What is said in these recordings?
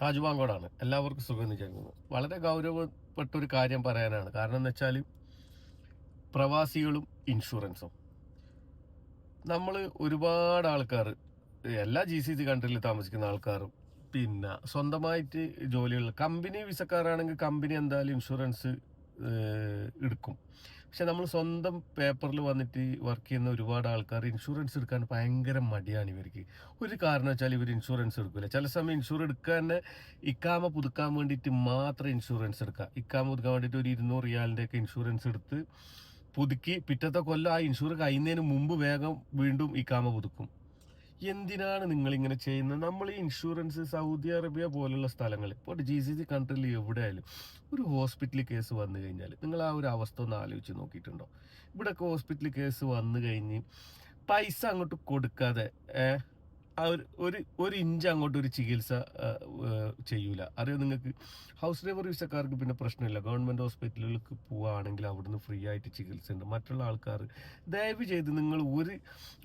താജ് ബാങ്കോടാണ് എല്ലാവർക്കും സുഖം വിചാരിക്കുന്നു വളരെ ഗൗരവപ്പെട്ട ഒരു കാര്യം പറയാനാണ്. കാരണം എന്ന് വെച്ചാൽ പ്രവാസികളും ഇൻഷുറൻസും. നമ്മൾ ഒരുപാട് ആൾക്കാർ എല്ലാ ജി സി സി കൺട്രിയിൽ താമസിക്കുന്ന ആൾക്കാരും പിന്നെ സ്വന്തമായിട്ട് ജോലികൾ കമ്പനി വിസക്കാരാണെങ്കിൽ കമ്പനി എന്തായാലും ഇൻഷുറൻസ് എടുക്കും. പക്ഷെ നമ്മൾ സ്വന്തം പേപ്പറിൽ വന്നിട്ട് വർക്ക് ചെയ്യുന്ന ഒരുപാട് ആൾക്കാർ ഇൻഷുറൻസ് എടുക്കാൻ ഭയങ്കര മടിയാണ് ഇവർക്ക്. ഒരു കാരണം വെച്ചാൽ ഇവർ ഇൻഷുറൻസ് എടുക്കില്ല ചില സമയം ഇൻഷുർ എടുക്കാൻ തന്നെ ഇക്കാമ പുതുക്കാൻ വേണ്ടിയിട്ട് മാത്രം ഇൻഷുറൻസ് എടുക്കുക. ഇക്കാമ പുതുക്കാൻ വേണ്ടിയിട്ട് ഒരു ഇരുന്നൂറ് റിയാലിന്റെ ഒക്കെ ഇൻഷുറൻസ് എടുത്ത് പുതുക്കി പിറ്റത്തെ കൊല്ലം ആ ഇൻഷുർ കഴിയുന്നതിന് മുമ്പ് വേഗം വീണ്ടും ഇക്കാമ പുതുക്കും. എന്തിനാണ് നിങ്ങൾ ഇങ്ങനെ ചെയ്യുന്നത്? നമ്മൾ ഈ ഇൻഷുറൻസ് സൗദി അറേബ്യ പോലുള്ള സ്ഥലങ്ങളിൽ ഇപ്പോൾ ജി സി സി കൺട്രിയിൽ എവിടെയായാലും ഒരു ഹോസ്പിറ്റൽ കേസ് വന്നു കഴിഞ്ഞാൽ നിങ്ങൾ ആ ഒരു അവസ്ഥ ഒന്ന് ആലോചിച്ച് നോക്കിയിട്ടുണ്ടോ? ഇവിടെയൊക്കെ ഹോസ്പിറ്റൽ കേസ് വന്നു കഴിഞ്ഞ് പൈസ അങ്ങോട്ട് കൊടുക്കാതെ ഒരു ഒരു ഇഞ്ച് അങ്ങോട്ട് ഒരു ചികിത്സ ചെയ്യൂല. അറിയാം നിങ്ങൾക്ക്? ഹൗസ് ഡ്രൈവർ വിസക്കാർക്ക് പിന്നെ പ്രശ്നമില്ല. ഗവൺമെന്റ് ഹോസ്പിറ്റലുകൾക്ക് പോവുകയാണെങ്കിൽ അവിടുന്ന് ഫ്രീ ആയിട്ട് ചികിത്സ ഉണ്ട് മറ്റുള്ള ആൾക്കാർ ദയവ് ചെയ്ത് നിങ്ങൾ ഒരു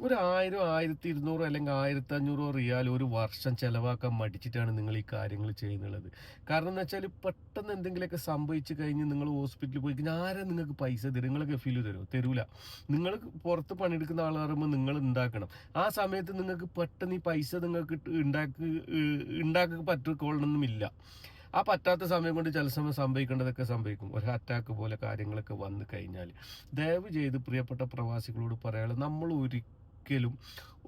ഒരു ആയിരം ആയിരത്തി ഇരുന്നൂറോ അല്ലെങ്കിൽ ആയിരത്തി അഞ്ഞൂറോ റിയാൽ ഒരു വർഷം ചിലവാക്കാൻ മടിച്ചിട്ടാണ് നിങ്ങൾ ഈ കാര്യങ്ങൾ ചെയ്യുന്നുള്ളത് കാരണം എന്ന് വെച്ചാൽ പെട്ടെന്ന് എന്തെങ്കിലുമൊക്കെ സംഭവിച്ചു കഴിഞ്ഞ് നിങ്ങൾ ഹോസ്പിറ്റലിൽ പോയി കഴിഞ്ഞാൽ ആരാ നിങ്ങൾക്ക് പൈസ തരും? നിങ്ങളൊക്കെ ഫീൽ തരുമോ തരൂല. നിങ്ങൾ പുറത്ത് പണിയെടുക്കുന്ന ആളാകുമ്പോൾ നിങ്ങൾ ഉണ്ടാക്കണം. ആ സമയത്ത് നിങ്ങൾക്ക് പെട്ടെന്ന് ഈ പൈസ നിങ്ങൾക്ക് ഉണ്ടാക്കി ഉണ്ടാക്കി പറ്റിക്കൊള്ളണമെന്നില്ല ആ പറ്റാത്ത സമയം കൊണ്ട് ചില സമയം സംഭവിക്കേണ്ടതൊക്കെ സംഭവിക്കും. ഒരു അറ്റാക്ക് പോലെ കാര്യങ്ങളൊക്കെ വന്നു കഴിഞ്ഞാൽ ദയവ് ചെയ്ത് പ്രിയപ്പെട്ട പ്രവാസികളോട് പറയാനുള്ളത് നമ്മൾ ഒരിക്കലും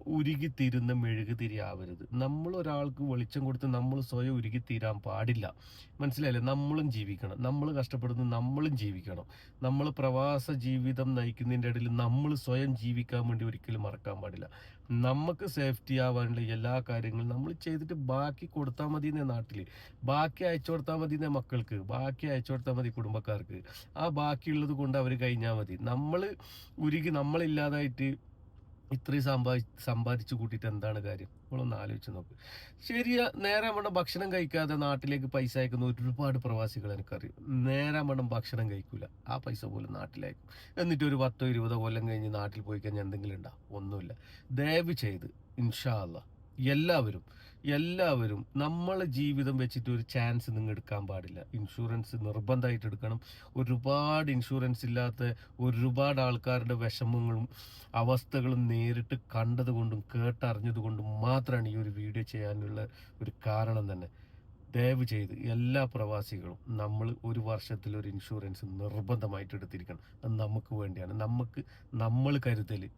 ഉരുകി തീരുന്ന മെഴുകുതിരി ആവരുത്. നമ്മൾ ഒരാൾക്ക് വെളിച്ചം കൊടുത്ത് നമ്മൾ സ്വയം ഉരുകി തീരാൻ പാടില്ല. മനസ്സിലായില്ലേ? നമ്മളും ജീവിക്കണം. നമ്മൾ കഷ്ടപ്പെടുന്നു നമ്മളും ജീവിക്കണം. നമ്മൾ പ്രവാസ ജീവിതം നയിക്കുന്നതിന്റെ ഇടയിൽ നമ്മൾ സ്വയം ജീവിക്കാൻ വേണ്ടി ഒരിക്കലും മറക്കാൻ പാടില്ല. നമുക്ക് സേഫ്റ്റി ആവാനുള്ള എല്ലാ കാര്യങ്ങളും നമ്മൾ ചെയ്തിട്ട് ബാക്കി കൊടുത്താൽ മതി എന്നേ നാട്ടിൽ. ബാക്കി അയച്ചു കൊടുത്താൽ മതി എന്നേ മക്കൾക്ക്. ബാക്കി അയച്ചു കൊടുത്താൽ മതി കുടുംബക്കാർക്ക്. ആ ബാക്കിയുള്ളത് കൊണ്ട് അവർ കഴിഞ്ഞാൽ മതി. നമ്മൾ ഉരുകി നമ്മളില്ലാതായിട്ട് ഇത്രയും സമ്പാദി സമ്പാദിച്ചു കൂട്ടിയിട്ട് എന്താണ് കാര്യം? നമ്മളൊന്ന് ആലോചിച്ച് നോക്ക്. ശരിയാ നേരെ വേണം ഭക്ഷണം കഴിക്കാതെ നാട്ടിലേക്ക് പൈസ അയക്കുന്ന ഒരുപാട് പ്രവാസികൾ എനിക്കറിയും. നേരെ വേണം ഭക്ഷണം കഴിക്കൂല. ആ പൈസ പോലും നാട്ടിലയക്കും എന്നിട്ട് ഒരു പത്തോ ഇരുപതോ കൊല്ലം കഴിഞ്ഞ് നാട്ടിൽ പോയി കഴിഞ്ഞാൽ എന്തെങ്കിലും ഉണ്ടാവും? ഒന്നുമില്ല. ദയവ് ചെയ്ത് ഇൻഷാ എല്ലാവരും എല്ലാവരും നമ്മളെ ജീവിതം വെച്ചിട്ട് ഒരു ചാൻസ് നിങ്ങൾ എടുക്കാൻ പാടില്ല. ഇൻഷുറൻസ് നിർബന്ധമായിട്ട് എടുക്കണം. ഒരുപാട് ഇൻഷുറൻസ് ഇല്ലാത്ത ഒരുപാട് ആൾക്കാരുടെ വിഷമങ്ങളും അവസ്ഥകളും നേരിട്ട് കണ്ടതുകൊണ്ടും കേട്ടറിഞ്ഞതുകൊണ്ടും മാത്രമാണ് ഈ ഒരു വീഡിയോ ചെയ്യാനുള്ള ഒരു കാരണം തന്നെ. ദയവ് ചെയ്ത് എല്ലാ പ്രവാസികളും നമ്മൾ ഒരു വർഷത്തിൽ ഒരു ഇൻഷുറൻസ് നിർബന്ധമായിട്ട് എടുത്തിരിക്കണം. അത് നമുക്ക് വേണ്ടിയാണ്. നമുക്ക് നമ്മൾ കരുതൽ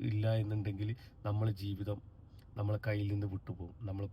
ഇല്ല എന്നുണ്ടെങ്കിൽ നമ്മളെ ജീവിതം നമ്മളെ കയ്യിൽ നിന്ന് വിട്ടുപോകും. നമ്മൾ